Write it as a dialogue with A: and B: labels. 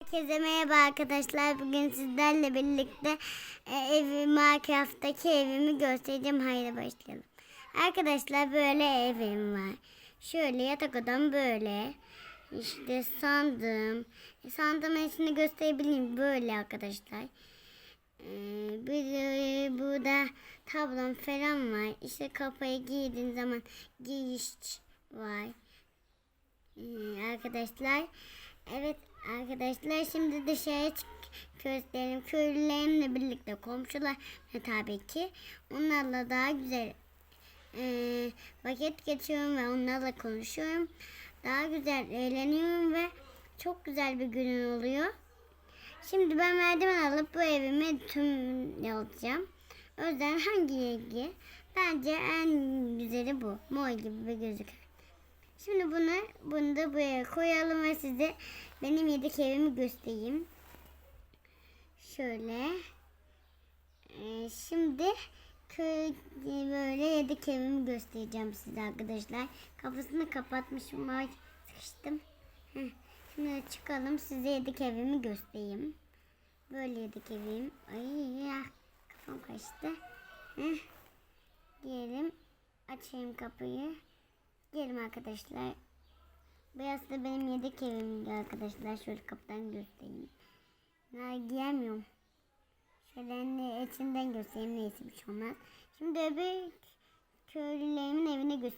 A: Herkese merhaba arkadaşlar. Bugün sizlerle birlikte e, evi Minecraft'taki evimi göstereceğim. Haydi başlayalım. Arkadaşlar böyle evim var. Şöyle yatak odam böyle. İşte sandım. E, sandığımın içini gösterebileyim. Böyle arkadaşlar. E, de burada tablom falan var. İşte kafayı giydiğin zaman giyiş var. Ee, arkadaşlar. Evet arkadaşlar şimdi dışarı çık gösterelim. Köylülerimle birlikte komşular tabii ki onlarla daha güzel e, vakit geçiriyorum ve onlarla konuşuyorum. Daha güzel eğleniyorum ve çok güzel bir günün oluyor. Şimdi ben merdiven alıp bu evimi tüm yapacağım. O yüzden hangi rengi? Bence en güzeli bu. Mor gibi gözüküyor. Şimdi bunu bunu da buraya koyalım ve size benim yedek evimi göstereyim. Şöyle. Ee, şimdi köy böyle yedek evimi göstereceğim size arkadaşlar. Kafasını kapatmışım ay sıkıştım. Şimdi çıkalım size yedek evimi göstereyim. Böyle yedek evim. Ay ya kafam kaçtı. Heh. Diyelim açayım kapıyı. Gelin arkadaşlar. Beyaz da benim yedek evimdi arkadaşlar. Şöyle kapıdan göstereyim. Ben giyemiyorum. Şöyle içinden göstereyim neyse bir şey olmaz. Şimdi öbür köylülerimin evine göstereyim.